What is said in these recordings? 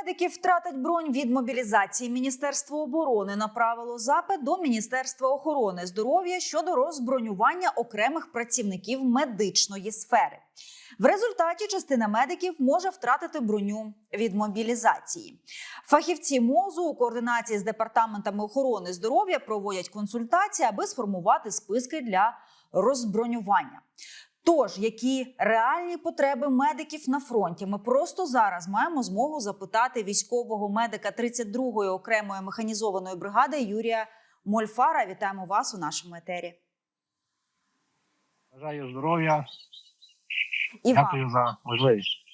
медиків втратить бронь від мобілізації. Міністерство оборони направило запит до Міністерства охорони здоров'я щодо розбронювання окремих працівників медичної сфери. В результаті частина медиків може втратити броню від мобілізації. Фахівці МОЗу у координації з департаментами охорони здоров'я проводять консультації, аби сформувати списки для розбронювання. Тож, які реальні потреби медиків на фронті, ми просто зараз маємо змогу запитати військового медика 32-ї окремої механізованої бригади Юрія Мольфара. Вітаємо вас у нашому етері. Бажаю здоров'я. І вам. За можливість.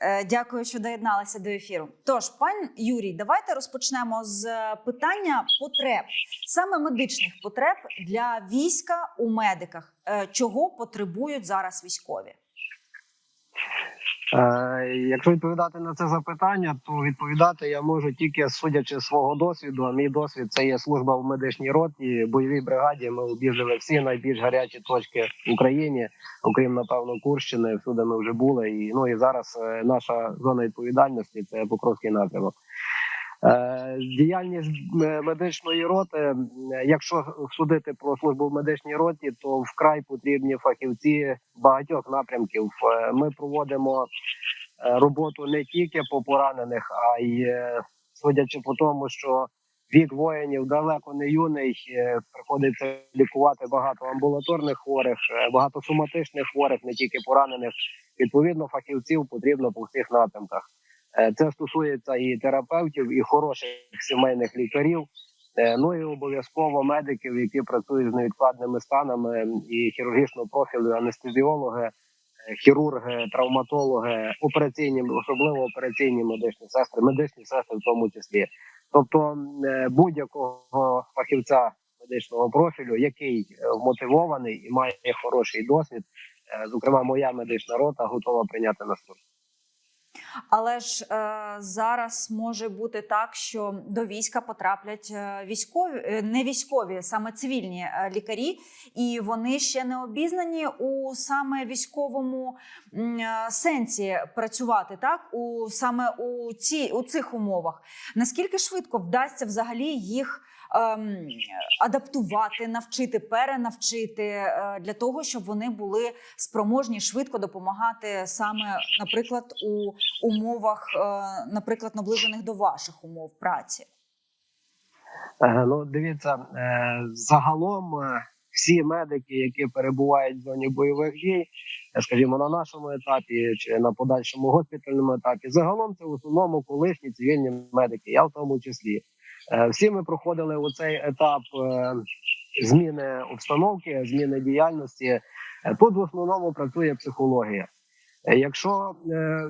Е, Дякую, що доєдналися до ефіру. Тож, пан Юрій, давайте розпочнемо з е, питання потреб, саме медичних потреб для війська у медиках. Е, Чого потребують зараз військові? Е, якщо відповідати на це запитання, то відповідати я можу тільки судячи з свого досвіду. А мій досвід це є служба в медичній роті, бойовій бригаді. Ми обіжили всі найбільш гарячі точки в Україні, окрім напевно Курщини. Всюди ми вже були. І ну і зараз е, наша зона відповідальності це Покровський напрямок. Е, Діяльність е, медичної роти, якщо судити про службу в медичній роті, то вкрай потрібні фахівці багатьох напрямків. Е, Ми проводимо е, роботу не тільки по поранених, а й е, судячи по тому, що вік воїнів далеко не юний, е, приходиться лікувати багато амбулаторних хворих, е, багато соматичних хворих, не тільки поранених. Відповідно, фахівців потрібно по всіх напрямках. Е, Це стосується і терапевтів, і хороших сімейних лікарів. Е, Ну і обов'язково медиків, які працюють з невідкладними станами і хірургічного профілю, анестезіологи, е, хірурги, травматологи, операційні, особливо операційні медичні сестри, медичні сестри в тому числі. Тобто будь-якого фахівця медичного профілю, який вмотивований і має хороший досвід, зокрема, моя медична рота готова прийняти на службу. Але ж е, зараз може бути так, що до війська потраплять е, військові, е, не військові, саме цивільні е, лікарі, і вони ще не обізнані у саме військовому сенсі працювати, так у саме у ці у цих умовах. Наскільки швидко вдасться взагалі їх? Ем, адаптувати, навчити, перенавчити е, для того, щоб вони були спроможні швидко допомагати саме, наприклад, у умовах, е, наприклад, наближених до ваших умов праці. Е, Ну, дивіться, е, загалом е, всі медики, які перебувають в зоні бойових дій, скажімо, на нашому етапі чи на подальшому госпітальному етапі, загалом це в основному колишні цивільні медики, я в тому числі. Е, Всі ми проходили у цей етап е, зміни обстановки, зміни діяльності. Е, Тут в основному працює психологія. Якщо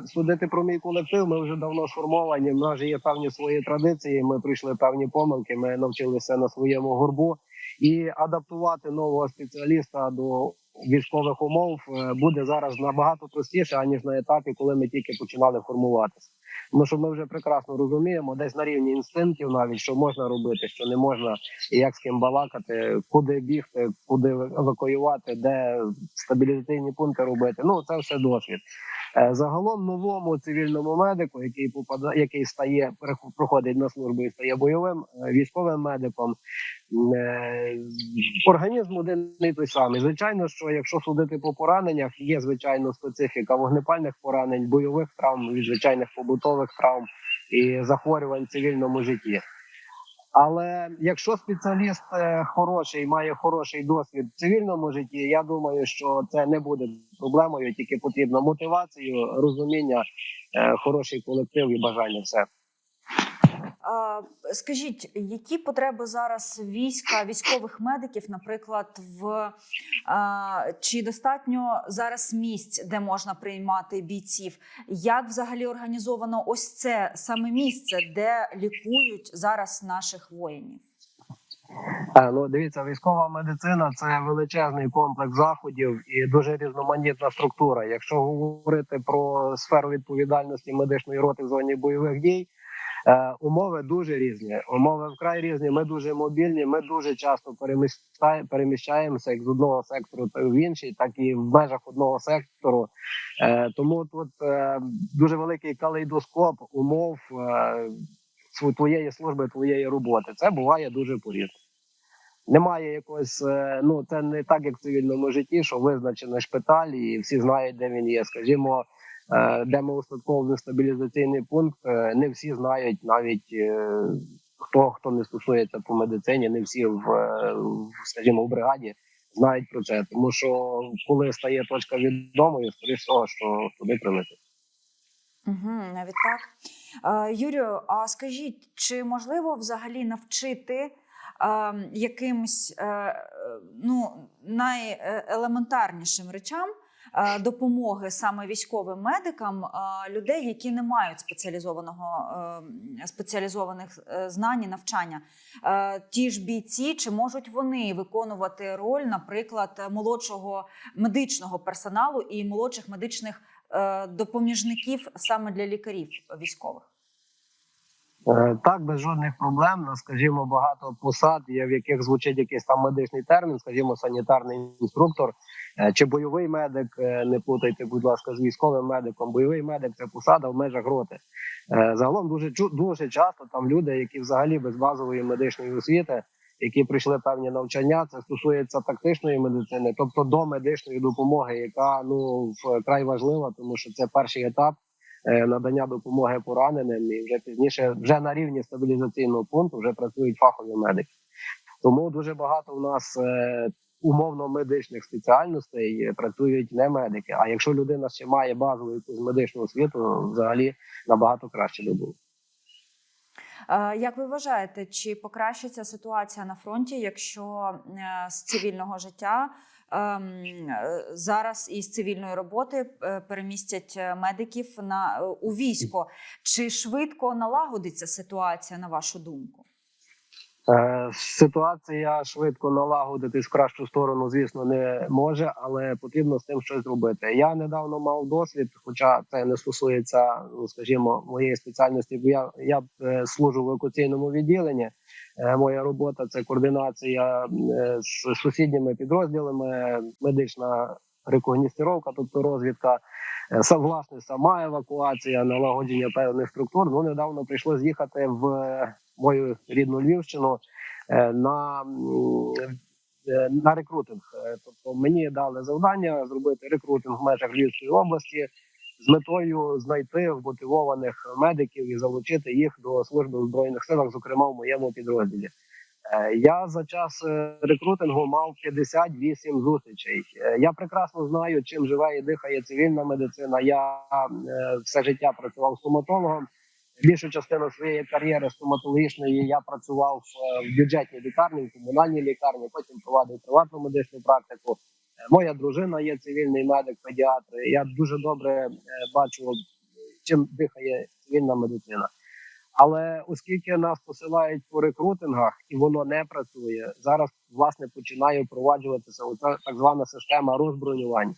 судити про мій колектив, ми вже давно сформовані. В нас є певні свої традиції. Ми пройшли певні помилки. Ми навчилися на своєму горбу і адаптувати нового спеціаліста до військових умов буде зараз набагато простіше аніж на етапі, коли ми тільки починали формуватися. Тому що ми вже прекрасно розуміємо, десь на рівні інстинктів, навіть що можна робити, що не можна, і як з ким балакати, куди бігти, куди евакуювати, де стабілізаційні пункти робити. Ну це все досвід. Е, Загалом новому цивільному медику, який попадає, який стає проходить на службу і стає бойовим е, військовим медиком. е, Організм один і той самий. Звичайно, що якщо судити по пораненнях, є звичайно специфіка вогнепальних поранень, бойових травм, від звичайних побутових травм і захворювань в цивільному житті. Але якщо спеціаліст е, хороший, має хороший досвід в цивільному житті, я думаю, що це не буде проблемою, тільки потрібно мотивацію, розуміння, е, хороший колектив і бажання все. Скажіть, які потреби зараз війська, військових медиків, наприклад, в чи достатньо зараз місць, де можна приймати бійців? Як взагалі організовано ось це саме місце, де лікують зараз наших воїнів? Е, Ну, дивіться, військова медицина це величезний комплекс заходів і дуже різноманітна структура. Якщо говорити про сферу відповідальності медичної роти в зоні бойових дій, умови дуже різні. Умови вкрай різні. Ми дуже мобільні. Ми дуже часто переміщаємося як з одного сектору та в інший, так і в межах одного сектору. Е, тому тут е, дуже великий калейдоскоп умов е, твоєї служби, твоєї роботи. Це буває дуже порідно. Немає якогось, е, ну це не так, як в цивільному житті, що визначений шпиталь, і всі знають, де він є. Скажімо, е, де ми устатковуємо стабілізаційний пункт. е, Не всі знають навіть е, хто хто не стосується по медицині, не всі в, е, скажімо, в бригаді знають про це. Тому що коли стає точка відомою, скоріш всього, що туди прилетить. Угу, навіть так. Е, Юрію, а скажіть, чи можливо взагалі навчити е, якимсь е, е, ну, найелементарнішим речам е, допомоги саме військовим медикам е, людей, які не мають спеціалізованого е, спеціалізованих е, знань і навчання? Е, Ті ж бійці, чи можуть вони виконувати роль, наприклад, молодшого медичного персоналу і молодших медичних е, допоміжників саме для лікарів військових. Е, Так, без жодних проблем. Ну, скажімо, багато посад в яких звучить якийсь там медичний термін, скажімо, санітарний інструктор е, чи бойовий медик. е, Не плутайте, будь ласка, з військовим медиком. Бойовий медик це посада в межах роти. Загалом дуже дуже часто там люди, які взагалі без базової медичної освіти, які прийшли певні навчання. Це стосується тактичної медицини, тобто до медичної допомоги, яка ну вкрай важлива, тому що це перший етап надання допомоги пораненим, і вже пізніше, вже на рівні стабілізаційного пункту, вже працюють фахові медики. Тому дуже багато у нас е, умовно медичних спеціальностей е, працюють не медики. А якщо людина ще має базову якусь медичну освіту, взагалі набагато краще би було. Е, Як ви вважаєте, чи покращиться ситуація на фронті, якщо е, з цивільного життя е, зараз із цивільної роботи е, перемістять е, медиків на е, у військо? Чи швидко налагодиться ситуація на вашу думку? Е, Ситуація швидко налагодитись в кращу сторону, звісно, не може, але потрібно з тим щось робити. Я недавно мав досвід, хоча це не стосується, ну скажімо, моєї спеціальності. Бо я, я е, служу в евакуаційному відділенні. Е, Моя робота це координація е, з сусідніми підрозділами, медична рекогністировка, тобто розвідка. Е, власне сама евакуація, налагодження певних структур. Ну недавно прийшлося з'їхати в мою рідну Львівщину на, на рекрутинг. Тобто мені дали завдання зробити рекрутинг в межах Львівської області з метою знайти вмотивованих медиків і залучити їх до служби в збройних силах, зокрема в моєму підрозділі. Е, Я за час е, рекрутингу мав 58 зустрічей. Е, Я прекрасно знаю, чим живе і дихає цивільна медицина. Я все життя працював стоматологом. Більшу частину своєї кар'єри стоматологічної я працював в бюджетній лікарні, в комунальній лікарні. Потім провадив приватну медичну практику. Моя дружина є цивільний медик, педіатр. Я дуже добре е, бачу, чим дихає цивільна медицина. Але оскільки нас посилають по рекрутингах і воно не працює, зараз власне починає впроваджуватися оця так звана система розбронювання.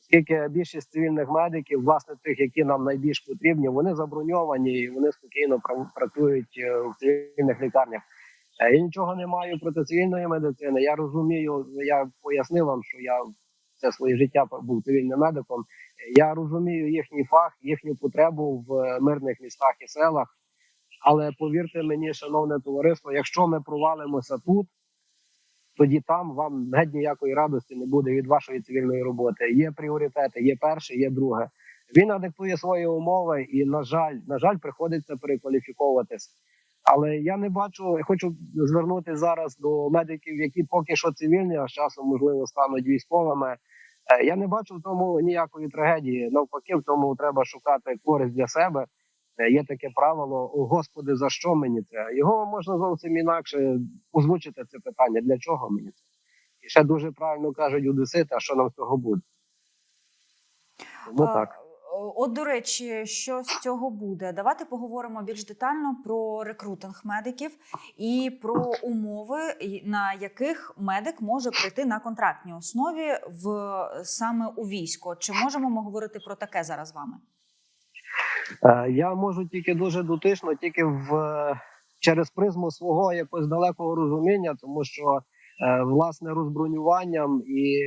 Оскільки більшість цивільних медиків, власне, тих, які нам найбільш потрібні, вони заброньовані і вони спокійно пра- працюють е, в цивільних лікарнях. Е, Я нічого не маю проти цивільної медицини. Я розумію, я пояснив вам, що я все своє життя був цивільним медиком. Я розумію їхній фах, їхню потребу в е, мирних містах і селах. Але повірте мені, шановне товариство, якщо ми провалимося тут, тоді там вам геть ніякої радості не буде від вашої цивільної роботи. Є пріоритети, є перше, є друге. Війна диктує свої умови, і на жаль, на жаль, приходиться перекваліфіковуватись. Але я не бачу, я хочу звернутися зараз до медиків, які поки що цивільні, а з часом можливо стануть військовими. Е, Я не бачу в тому ніякої трагедії. Навпаки, в тому треба шукати користь для себе. Е, Є таке правило: «О, Господи, за що мені це? Його можна зовсім інакше озвучити це питання. Для чого мені це? І ще дуже правильно кажуть одесити, а що нам з цього буде? Тому Е, так. От, до речі, що з цього буде? Давайте поговоримо більш детально про рекрутинг медиків і про умови, на яких медик може прийти на контрактній основі в саме у військо. Чи можемо ми говорити про таке зараз з вами? Е, Я можу тільки дуже дотично, тільки в через призму свого якогось далекого розуміння, тому що е, власне розбронюванням і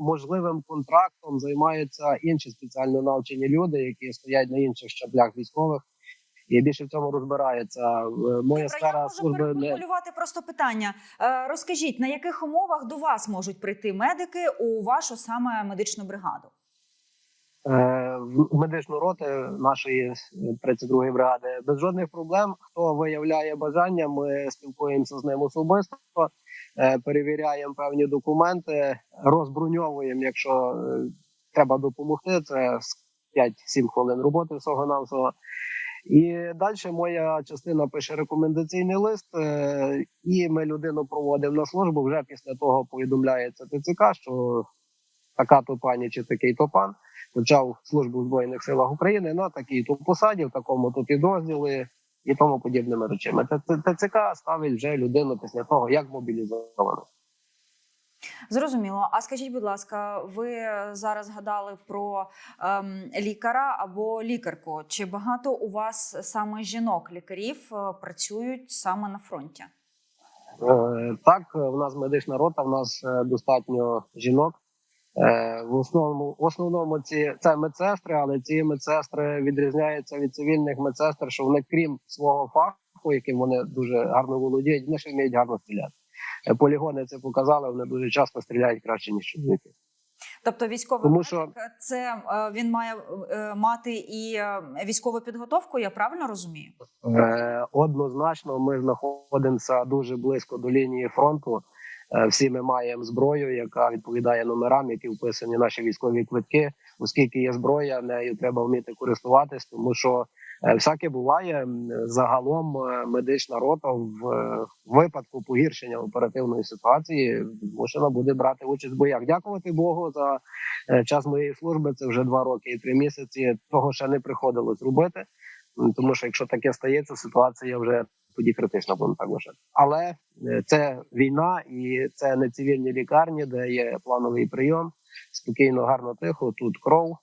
можливим контрактом займаються інші спеціально навчені люди, які стоять на інших щаблях військових. І більше в цьому розбираються. Е, Моя Добре, я можу служби не переформулювати просто питання. Е, Розкажіть, на яких умовах до вас можуть прийти медики у вашу саме медичну бригаду? Е, в медичну роту нашої 32-ї бригади без жодних проблем. Хто виявляє бажання, ми спілкуємося з ним особисто, е, перевіряємо певні документи, розброньовуємо, якщо е, треба допомогти. Це 5-7 хвилин роботи всього навсього. І далі моя частина пише рекомендаційний лист, е, і ми людину проводимо на службу. Вже після того повідомляється ТЦК, що така то пані чи такий то пан почав службу в збройних силах України на такій то посаді, в такому то підрозділі і тому подібними речами. ТЦК ставить вже людину після того, як мобілізовано. Зрозуміло. А скажіть, будь ласка, ви зараз згадали про ем, лікаря або лікарку? Чи багато у вас саме жінок-лікарів е, працюють саме на фронті? Е, Так, в нас медична рота, в нас е, достатньо жінок. Е, В основному, в основному ці це медсестри, але ці медсестри відрізняються від цивільних медсестр, що вони, крім свого фаху, яким вони дуже гарно володіють, вони ще вміють гарно стріляти. Е, Полігони це показали, вони дуже часто стріляють краще, ніж чоловіки. Тобто військовий Тому що- це е, він має мати і військову підготовку, я правильно розумію? Однозначно, ми знаходимося дуже близько до лінії фронту. Е, Всі ми маємо зброю, яка відповідає номерам, які вписані наші військові квитки. Оскільки є зброя, нею треба вміти користуватись, тому що е, всяке буває. Загалом е, медична рота в випадку погіршення оперативної ситуації змушена буде брати участь в боях. Дякувати Богу за час моєї служби. Це вже два роки і три місяці. Того ще не приходилось робити. Тому що якщо таке стається, ситуація вже тоді критична, будемо так вважати. Але е, це війна і це не цивільні лікарні, де є плановий прийом. Спокійно, гарно, тихо. Тут кров,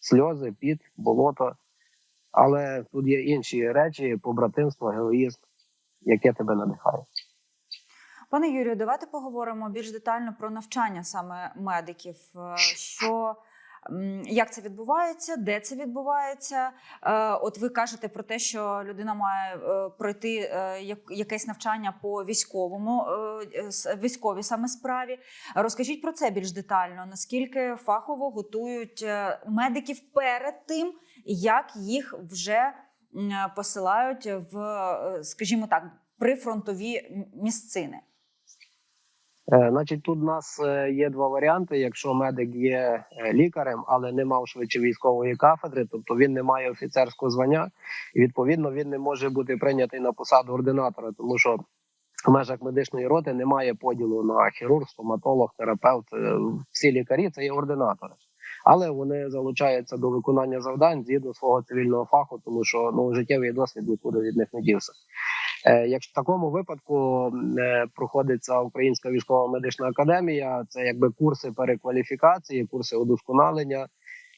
сльози, піт, болото. Але тут є інші речі: побратимство, героїзм, яке тебе надихає. Пане Юрію, давайте поговоримо більш детально про навчання саме медиків. Е, Що як це відбувається, де це відбувається? Е, От ви кажете про те, що людина має е, пройти е, якесь навчання по військовому військовій саме справі. Розкажіть про це більш детально. Наскільки фахово готують медиків перед тим, як їх вже посилають в, скажімо так, прифронтові місцини? Е, Значить, тут у нас е, є два варіанти. Якщо медик є е, лікарем, але не мав швидше військової кафедри, тобто він не має офіцерського звання, і відповідно він не може бути прийнятий на посаду ординатора, тому що в межах медичної роти немає поділу на хірург, стоматолог, терапевт. Всі лікарі це є ординатори. Але вони залучаються до виконання завдань згідно свого цивільного фаху, тому що ну життєвий досвід нікуди від них не дівся. Е, Якщо в такому випадку е, проходиться Українська військова медична академія, це якби курси перекваліфікації, курси удосконалення.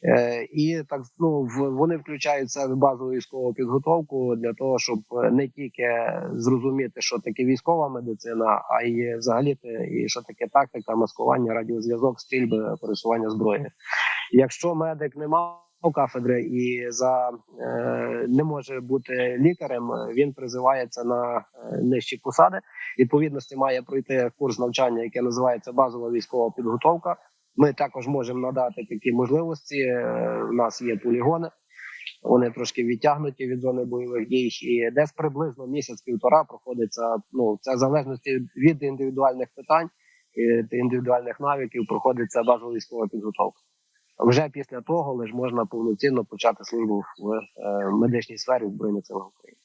Е, І так ну вони включаються в базову військову підготовку для того, щоб не тільки зрозуміти, що таке військова медицина, а й взагалі і що таке тактика, маскування, радіозв'язок, стрільби, пересування зброї. Якщо медик не мав кафедри і за е, не може бути лікарем, він призивається на е, нижчі посади. Відповідності має пройти курс навчання, яке називається базова військова підготовка. Ми також можемо надати такі можливості. Е, У нас є полігони. Вони трошки відтягнуті від зони бойових дій, і десь приблизно місяць-півтора проходиться. Ну це в залежності від індивідуальних питань і індивідуальних навиків. Проходиться базова військова підготовка. Вже після того лише можна повноцінно почати службу в е, медичній сфері збройних силах України.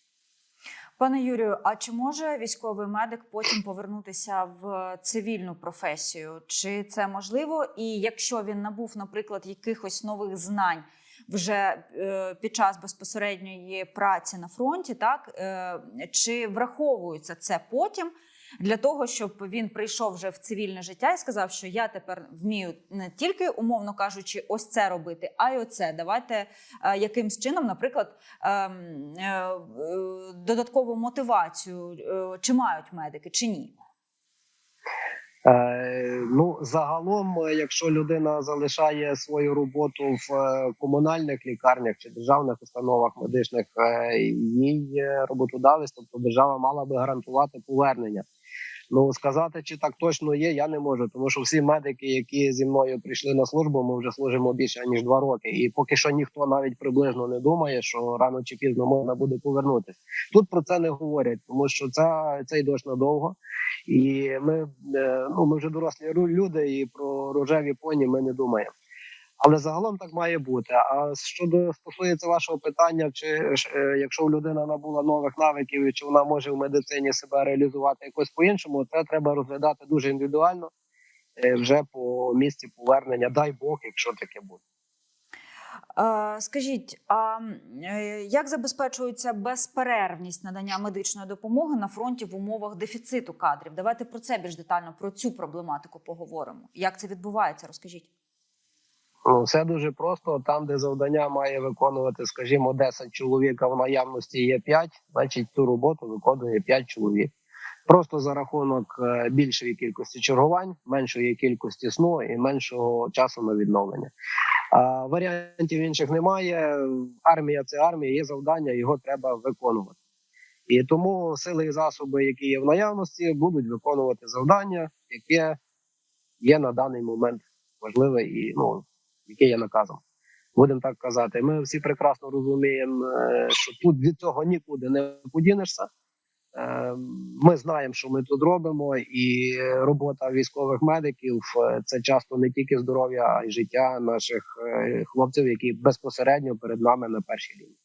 Пане Юрію, а чи може військовий медик потім повернутися в цивільну професію? Чи це можливо? І якщо він набув, наприклад, якихось нових знань вже е, під час безпосередньої праці на фронті, так е, чи враховується це потім для того, щоб він прийшов вже в цивільне життя і сказав, що я тепер вмію не тільки умовно кажучи, ось це робити, а й оце. Давайте е, якимсь чином, наприклад, ем, додаткову мотивацію чи мають медики, чи ні. Е, ну загалом, е, якщо людина залишає свою роботу в е, комунальних лікарнях чи державних установах медичних, їй роботодавець, тобто держава мала би гарантувати повернення. Ну сказати, чи так точно є, я не можу, тому що всі медики, які зі мною прийшли на службу, ми вже служимо більше ніж два роки, і поки що ніхто навіть приблизно не думає, що рано чи пізно можна буде повернутися. Тут про це не говорять, тому що це цей дощ надовго, і ми е, ну ми вже дорослі люди, і про рожеві поні ми не думаємо. Але загалом так має бути. А щодо стосується вашого питання, чи е, якщо людина набула нових навиків, чи вона може в медицині себе реалізувати якось по-іншому, це треба розглядати дуже індивідуально е, вже по місці повернення. Дай Бог, якщо таке буде. Е, Скажіть, а як забезпечується безперервність надання медичної допомоги на фронті в умовах дефіциту кадрів? Давайте про це більш детально про цю проблематику поговоримо. Як це відбувається? Розкажіть. Ну, все дуже просто. Там, де завдання має виконувати, скажімо, 10 чоловік, а в наявності є 5, значить ту роботу виконує 5 чоловік. Просто за рахунок е, більшої кількості чергувань, меншої кількості сну і меншого часу на відновлення. А варіантів інших немає. Армія це армія, є завдання, його треба виконувати. І тому сили і засоби, які є в наявності, будуть виконувати завдання, яке є на даний момент важливе і ну яке є наказом. Будемо так казати. Ми всі прекрасно розуміємо, е, що тут від цього нікуди не подінешся. Е, Ми знаємо, що ми тут робимо, і робота військових медиків е, це часто не тільки здоров'я, а й життя наших хлопців, які безпосередньо перед нами на першій лінії.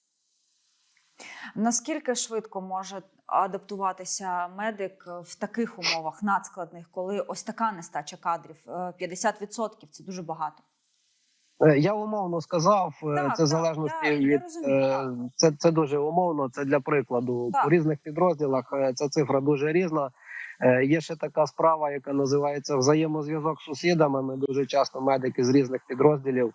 Наскільки швидко може адаптуватися медик в таких умовах надскладних, коли ось така нестача кадрів? Е, 50% – це дуже багато. Е, Я умовно сказав, е, Так, це в так, залежності я- я від розумію, е, це, це дуже умовно. Це для прикладу. Так. у різних підрозділах ця цифра дуже різна. Є ще така справа, яка називається взаємозв'язок з сусідами. Ми дуже часто медики з різних підрозділів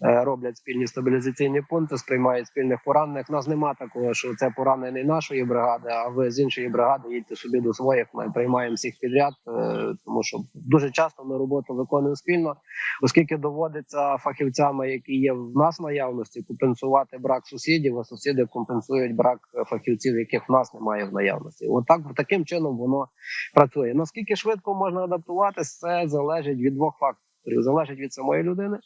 роблять спільні стабілізаційні пункти, сприймають спільних поранених. У Нас нема такого, що це поранений нашої бригади, а ви з іншої бригади їдьте собі до своїх. Ми приймаємо всіх підряд, е, тому що дуже часто ми роботу виконуємо спільно оскільки доводиться фахівцями, які є в нас наявності, компенсувати брак сусідів, а сусіди компенсують брак фахівців, яких в нас немає в наявності. Отак таким чином воно працює. Наскільки швидко можна адаптуватись, це залежить від двох факторів: залежить від самої людини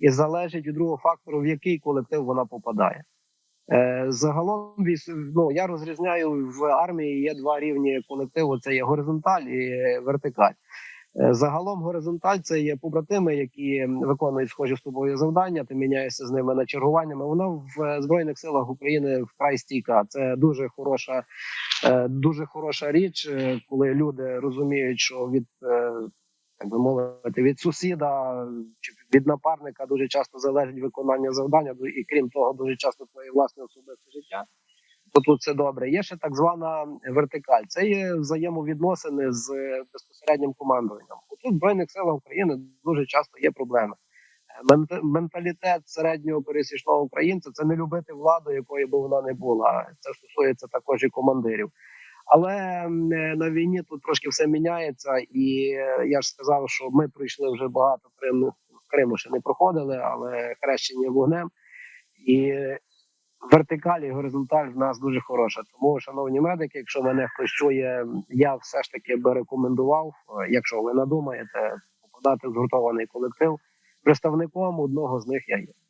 і залежить від другого фактору, в який колектив вона попадає. Е, Загалом ну, я розрізняю в армії є два рівні колективу: це є горизонталь і вертикаль. Е, Загалом горизонталь це є побратими, які виконують схожі з тобою завдання. Ти міняєшся з ними на чергуваннями. Вона в е, збройних силах України вкрай стійка. Це дуже хороша, дуже хороша річ, коли люди розуміють, що від як би мовити, від сусіда чи від напарника дуже часто залежить виконання завдання, і крім того, дуже часто твоє власне особисте життя. То тут це добре. Є ще так звана вертикаль. Це є взаємовідносини з безпосереднім командуванням. Тут в збройних силах України дуже часто є проблеми. Мент- Менталітет середнього пересічного українця це не любити владу, якої би вона не була. Це стосується також і командирів. Але на війні тут трошки все міняється, і е, я ж сказав, що ми пройшли вже багато Криму. Криму ще не проходили, але хрещення вогнем. І вертикаль і горизонталь в нас дуже хороша. Тому, шановні медики, якщо мене хтось чує, я все ж таки би рекомендував, е, якщо ви надумаєте, попадати в згуртований колектив. Представником одного з них я є.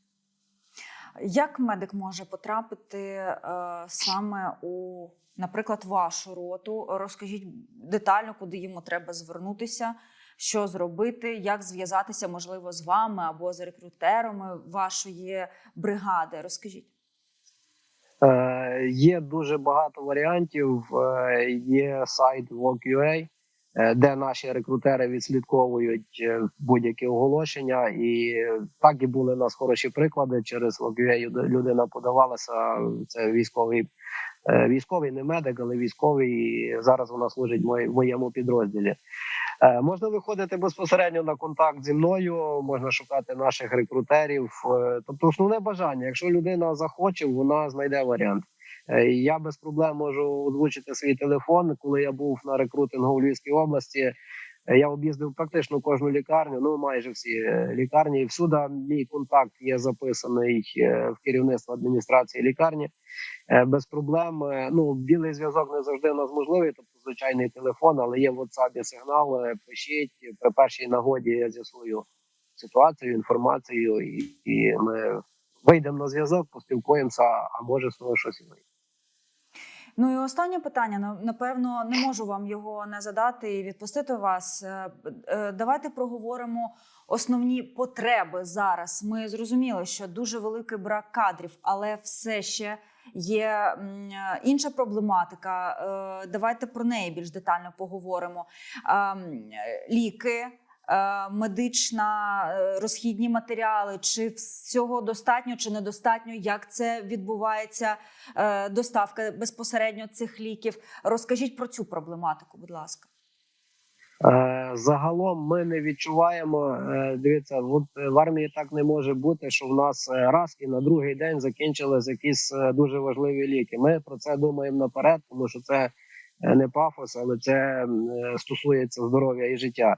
Як медик може потрапити е, саме у, наприклад, вашу роту? Розкажіть детально, куди йому треба звернутися, що зробити, як зв'язатися, можливо, з вами або з рекрутерами вашої бригади. Розкажіть. Е, є дуже багато варіантів. Е, є сайт Walk.ua, де наші рекрутери відслідковують е, будь-які оголошення, і так і були у нас хороші приклади. Через Walk.ua людина подавалася. Це військовий Е, Військовий не медик, але військовий і зараз вона служить в моєму підрозділі. Е, Можна виходити безпосередньо на контакт зі мною, можна шукати наших рекрутерів. Е, Тобто, основне бажання, якщо людина захоче, вона знайде варіант. Е, Я без проблем можу озвучити свій телефон. Коли я був на рекрутингу у Львівській області, е, я об'їздив практично кожну лікарню, ну майже всі е, лікарні. І всюди мій контакт є записаний в керівництво адміністрації лікарні. Без проблем. Ну, білий зв'язок не завжди у нас можливий, тобто звичайний телефон, але є в WhatsApp сигнал. Пишіть при першій нагоді. Я з'ясую ситуацію, інформацію, і, і ми вийдемо на зв'язок, поспілкуємося, а може з того щось вийде. Ну і останнє питання. на- Напевно, не можу вам його не задати і відпустити вас. Е, е, Давайте проговоримо основні потреби зараз. Ми зрозуміли, що дуже великий брак кадрів, але все ще є е, інша проблематика. Давайте про неї більш детально поговоримо. Ем, Ліки. Е, Медична е, розхідні матеріали, чи всього достатньо, чи недостатньо, як це відбувається е, доставка безпосередньо цих ліків. Розкажіть про цю проблематику, будь ласка. Загалом ми не відчуваємо. Дивіться, в армії так не може бути, що в нас раз і на другий день закінчились якісь дуже важливі ліки. Ми про це думаємо наперед, тому що це не пафос, але це стосується здоров'я і життя.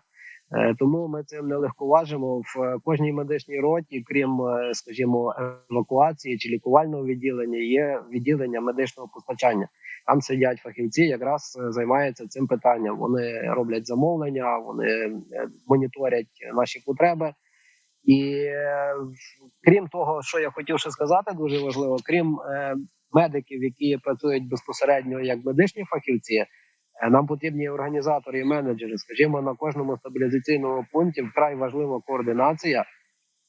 Е, Тому ми цим не легковажимо в е, кожній медичній роті, крім, е, скажімо, евакуації чи лікувального відділення, є відділення медичного постачання. Там сидять фахівці, якраз займаються цим питанням. Вони роблять замовлення, вони моніторять наші потреби. І крім того, що я хотів ще сказати, дуже важливо, крім медиків, які працюють безпосередньо як медичні фахівці, нам потрібні організатори і менеджери. Скажімо, на кожному стабілізаційному пункті вкрай важлива координація.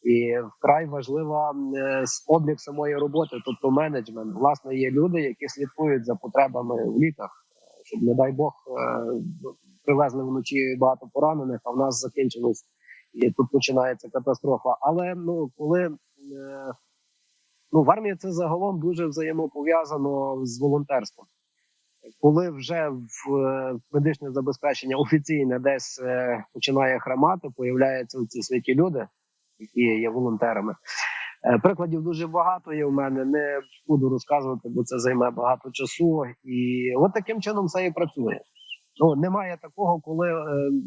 І вкрай важлива е, облік самої роботи, тобто менеджмент. Власне, є люди, які слідкують за потребами в ліках, е, щоб, не дай Бог, е, привезли вночі багато поранених, а в нас закінчилось і тут починається катастрофа. Але ну коли е, ну в армії це загалом дуже взаємопов'язано з волонтерством. Коли вже в е, медичне забезпечення офіційне десь е, починає хромати, появляються ці святі люди, які є волонтерами. Е, Прикладів дуже багато є в мене. Не буду розказувати, бо це займе багато часу. І от таким чином все і працює. Ну немає такого, коли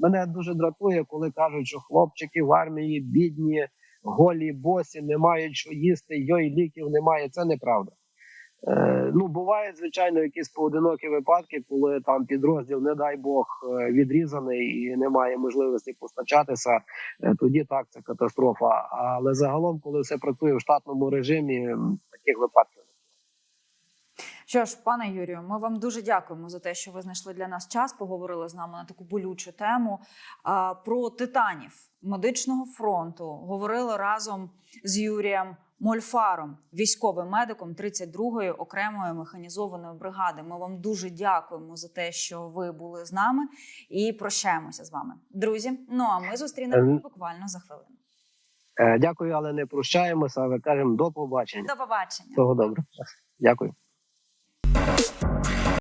мене дуже дратує, коли кажуть, що хлопчики в армії бідні, голі, босі, не мають що їсти, йой ліків немає. Це неправда. Е, ну бувають звичайно якісь поодинокі випадки, коли там підрозділ, не дай Бог, е, відрізаний і немає можливості постачатися. Е, тоді так це катастрофа. Але загалом, коли все працює в штатному режимі, таких випадків. Що ж, пане Юрію, ми вам дуже дякуємо за те, що ви знайшли для нас час, поговорили з нами на таку болючу тему. Про титанів медичного фронту говорили разом з Юрієм Мольфаром, військовим медиком 32-ї окремої механізованої бригади. Ми вам дуже дякуємо за те, що ви були з нами, і прощаємося з вами, друзі. Ну а ми зустрінемося Ем. буквально за хвилину. Е, Дякую, але не прощаємося. Але кажемо до побачення. До побачення. Всього добре. Дякую.